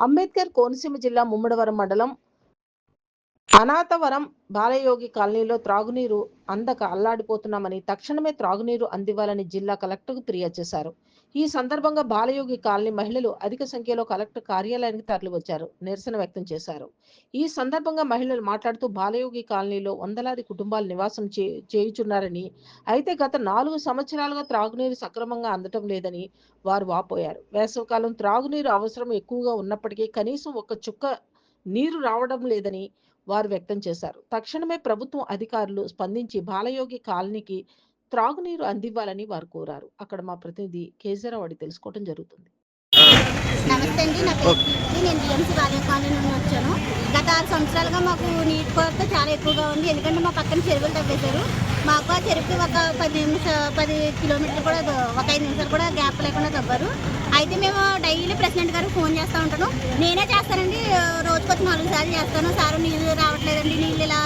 అంబేద్కర్ కోనసీమ జిల్లా ముమ్మడవరం మండలం అనాథవరం బాలయోగి కాలనీలో త్రాగునీరు అందక అల్లాడిపోతున్నామని తక్షణమే త్రాగునీరు అందివ్వాలని జిల్లా కలెక్టర్కు ఫిర్యాదు చేశారు. ఈ సందర్భంగా బాలయోగి కాలనీ మహిళలు అధిక సంఖ్యలో కలెక్టర్ కార్యాలయానికి తరలివచ్చారు. నిరసన వ్యక్తం చేశారు. ఈ సందర్భంగా మహిళలు మాట్లాడుతూ బాలయోగి కాలనీలో వందలాది కుటుంబాలు నివాసం చే చేయుచున్నారని అయితే గత నాలుగు సంవత్సరాలుగా త్రాగునీరు సక్రమంగా అందటం లేదని వారు వాపోయారు. వేసవికాలం త్రాగునీరు అవసరం ఎక్కువగా ఉన్నప్పటికీ కనీసం ఒక చుక్క నీరు రావడం లేదని వారు వ్యక్తం చేశారు. తక్షణమే ప్రభుత్వం అధికారులు స్పందించి బాలయోగి కాలనీకి త్రాగునీరు అందివ్వాలని వారు కోరారు. అక్కడ మా ప్రతినిధి కేజీరావు అడి తెలుసుకోవడం జరుగుతుంది. నమస్తే అండి. నా పేరు నేను బిఎంసీ బాల్య కాలనీ నుండి వచ్చాను. గత ఆరు సంవత్సరాలుగా మాకు నీటి కొరత చాలా ఎక్కువగా ఉంది. ఎందుకంటే మా పక్కన చెరువులు తవ్వేశారు. మాకు ఆ చెరువుకి ఒక పది నిమిషాలు పది కిలోమీటర్లు కూడా ఒక ఐదు నిమిషాలు కూడా గ్యాప్ లేకుండా తవ్వారు. అయితే మేము డైలీ ప్రెసిడెంట్ గారికి ఫోన్ చేస్తూ ఉంటాను నేనే చేస్తానండి. రోజుకొచ్చి నాలుగు సార్లు చేస్తాను. సారు నీళ్ళు రావట్లేదండి. నీళ్ళు ఇలా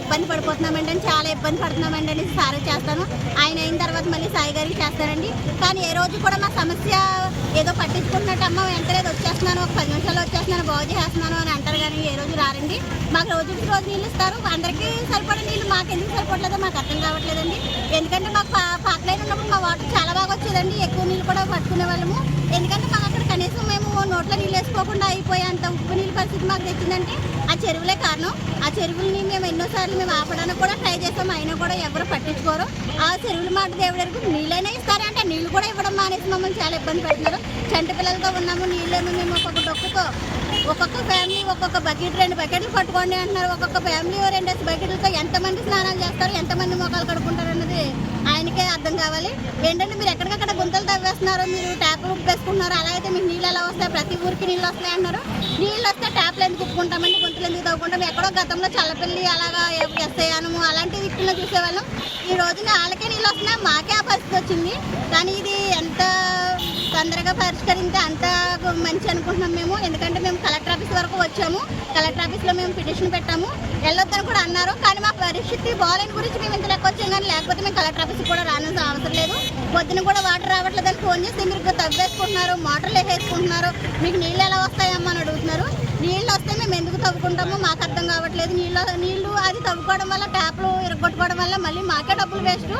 ఇబ్బంది పడిపోతున్నామండి అని చాలా ఇబ్బంది పడుతున్నామండి అని సార్ చేస్తాను. ఆయన అయిన తర్వాత మళ్ళీ సాయి గారికి చేస్తానండి. కానీ ఏ రోజు కూడా మా సమస్య ఏదో పట్టించుకుంటున్నట్టు అమ్మ వెంటనే వచ్చేస్తున్నాను. ఒక పది నిమిషాలు వచ్చేస్తున్నాను. బాగు చేస్తున్నాను అని అంటారు మాకు రోజుకి రోజు నీళ్ళు ఇస్తారు. అందరికీ సరిపడే నీళ్ళు మాకు ఎందుకు సరిపడలేదో మాకు అర్థం కావట్లేదండి. ఎందుకంటే మాకు పా- పాకలైన ఉన్నప్పుడు మా వాటర్ చాలా బాగా వచ్చేదండి. ఎక్కువ నీళ్ళు కూడా పట్టుకునే వాళ్ళము. ఎందుకంటే మాకు అక్కడ కనీసం మేము నోట్లో నీళ్ళు వేసుకోకుండా అయిపోయేంత ఉప్పు నీళ్ళ పరిస్థితి మాకు తెచ్చిందంటే ఆ చెరువులే కారణం. ఆ చెరువుల్ని మేము ఎన్నోసార్లు మేము ఆపడానికి కూడా ట్రై చేస్తాం అయినా కూడా ఎవరు పట్టించుకోరు. ఆ చెరువుల మాట దేవుడు నీళ్ళైనా ఇస్తారంటే. నీళ్ళు కూడా ఇవ్వడం మానేసి మమ్మల్ని చాలా ఇబ్బంది పెడుతున్నారు. చంటి పిల్లలతో ఉన్నాము. నీళ్ళను మేము ఒక్కొక్క డొక్కుతో ఒక్కొక్క ఫ్యామిలీ ఒక్కొక్క బకెట్ రెండు బకెట్లు పట్టుకోండి అంటున్నారు. ఒక్కొక్క ఫ్యామిలీ ఓ రెండేసి బకెట్లతో ఎంతమంది స్నానాలు చేస్తారు ఎంతమంది మొక్కలు కడుక్కుంటారు అన్నది ఆయనకే అర్థం కావాలి. ఏంటంటే మీరు ఎక్కడికక్కడ గుంతలు తవ్వేస్తున్నారు మీరు ట్యాప్లు ఉప్పేసుకున్నారు అలా అయితే మీకు నీళ్ళు ఎలా వస్తాయి? ప్రతి ఊరికి నీళ్ళు వస్తాయి అంటున్నారు. నీళ్ళు వస్తే ట్యాప్లు ఎందుకు ఉప్పుకుంటామండి గుంతలు ఎందుకు తవ్వుకుంటాం? ఎక్కడో గతంలో చల్లపల్లి అలాగా ఎస్ఐయానము అలాంటి దిక్కుల్లో చూసేవాళ్ళం. ఈ రోజున వాళ్ళకే నీళ్ళు వస్తున్నాయి మాకే ఆ పరిస్థితి వచ్చింది. కానీ ఇది ఎంత తొందరగా పరిష్కరిస్తే అంత మంచి అనుకుంటున్నాం మేము. ఎందుకంటే మేము కలెక్టర్ ఆఫీస్ వరకు వచ్చాము. కలెక్టర్ ఆఫీస్లో మేము పిటిషన్ పెట్టాము. వెళ్ళొద్దని కూడా అన్నారు. కానీ మా పరిస్థితి బాగాలేని గురించి మేము ఇంత లెక్క వచ్చాం కానీ లేకపోతే మేము కలెక్టర్ ఆఫీస్కి కూడా రావాల్సిన అవసరం లేదు. పొద్దున కూడా వాటర్ రావట్లేదని ఫోన్ చేస్తే మీరు తవ్వేసుకుంటున్నారు మోటార్లు వేసేసుకుంటున్నారు మీకు నీళ్ళు ఎలా వస్తాయమ్మా అని అడుగుతున్నారు. నీళ్ళు వస్తే మేము ఎందుకు తవ్వుకుంటామో? మాకు అర్థం కావట్లేదు. నీళ్ళు నీళ్ళు అది తవ్వుకోవడం వల్ల ట్యాప్లు ఇరగొట్టుకోవడం వల్ల మళ్ళీ మాకే డబ్బులు వేస్ట్.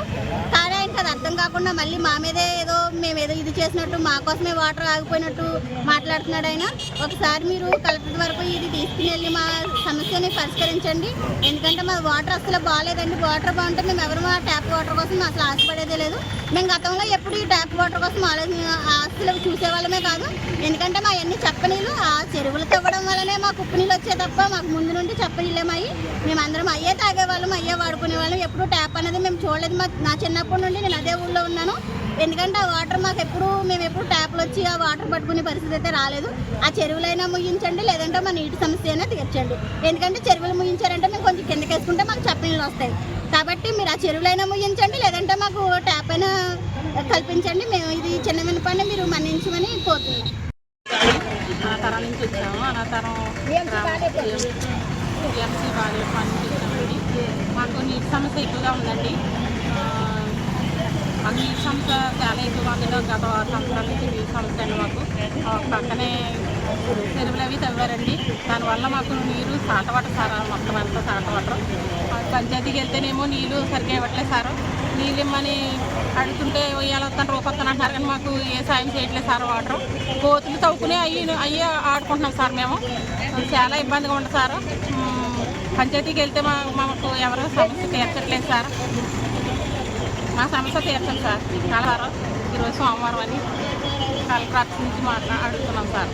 కానీ ఆయనకి అది అర్థం కాకుండా మళ్ళీ మా మీదే ఏదో మేము ఏదో ఇది చేసినట్టు మా కోసమే వాటర్ ఆగిపోయినట్టు మాట్లాడుతున్నాడు ఆయన. ఒకసారి మీరు కలెక్టర్ వరకు ఇది తీసుకుని వెళ్ళి మా సమస్యని పరిష్కరించండి. ఎందుకంటే మా వాటర్ అసలు బాగాలేదండి. వాటర్ బాగుంటే మేము ఎవరు మా ట్యాప్ వాటర్ కోసం అసలు ఆశపడేదే లేదు. మేము గతంలో ఎప్పుడు ఈ ట్యాప్ వాటర్ కోసం ఆలోచన అసలు చూసేవాళ్ళమే కాదు. ఎందుకంటే మా అన్ని చెప్పనీళ్ళు ఆ చెరువులతో వల్లనే మాకు ఉప్పు నీళ్ళు వచ్చే తప్ప మాకు ముందు నుండి చెప్పనీళ్ళేమయ్యి మేమందరం అయ్యే తాగేవాళ్ళం అయ్యే వాడుకునే వాళ్ళం. ఎప్పుడు ట్యాప్ అనేది మేము చూడలేదు. మా నా చిన్నప్పటి నుండి నేను అదే ఊళ్ళో ఉన్నాను. ఎందుకంటే ఆ వాటర్ మాకు ఎప్పుడు మేము ఎప్పుడు ట్యాప్లు వచ్చి ఆ వాటర్ పట్టుకునే పరిస్థితి అయితే రాలేదు. ఆ చెరువులైనా ముగించండి లేదంటే మా నీటి సమస్య అయినా తీర్చండి. ఎందుకంటే చెరువులు ముగించారంటే మేము కొంచెం కిందకి వేసుకుంటే మాకు చెప్పనీళ్ళు వస్తాయి. కాబట్టి మీరు ఆ చెరువులైనా ముగించండి లేదంటే మాకు ట్యాప్ అయినా కల్పించండి. మేము ఇది చిన్న వినపండి మీరు మన్నించమని కోరుతున్నాం. వచ్చాము అనాతరం టీఎంసీ పని చేసామండి మాకు నీటి సమస్య ఎక్కువగా ఉందండి. ఆ, మాకు నీటి సమస్య చాలా ఎక్కువగా ఉంది గత సంవత్సరాల నుంచి నీటి సమస్య అండి మాకు. పక్కనే చెరువులు అవి తవ్వారండి. దానివల్ల మాకు నీరు సాటవాటర్ సార్ మొత్తం అంతా సాటవాటర్ పంచాయతీకి వెళ్తేనేమో నీళ్ళు సరిగ్గా ఇవ్వట్లేదు సారు. నీళ్ళు ఇమ్మని అడుగుతుంటే ఇవాళ వస్తాను రూపొస్తాను అంటున్నారు కానీ మాకు ఏ సాయం చేయట్లేదు సార్ వాటర్. కోతులు తవ్వుకుని అయ్యి అయ్యి ఆడుకుంటున్నాం సార్ మేము. చాలా ఇబ్బందిగా ఉంది సార్. పంచాయతీకి వెళ్తే మా మాకు ఎవరు సమస్య తీర్చట్లేదు సార్. మా సమస్య తీర్చండి సార్. చాలా సార్ ఈరోజు సోమవారం అని. కలెక్టర్ ఆఫీస్ నుంచి మాట్లా అడుగుతున్నాం సార్.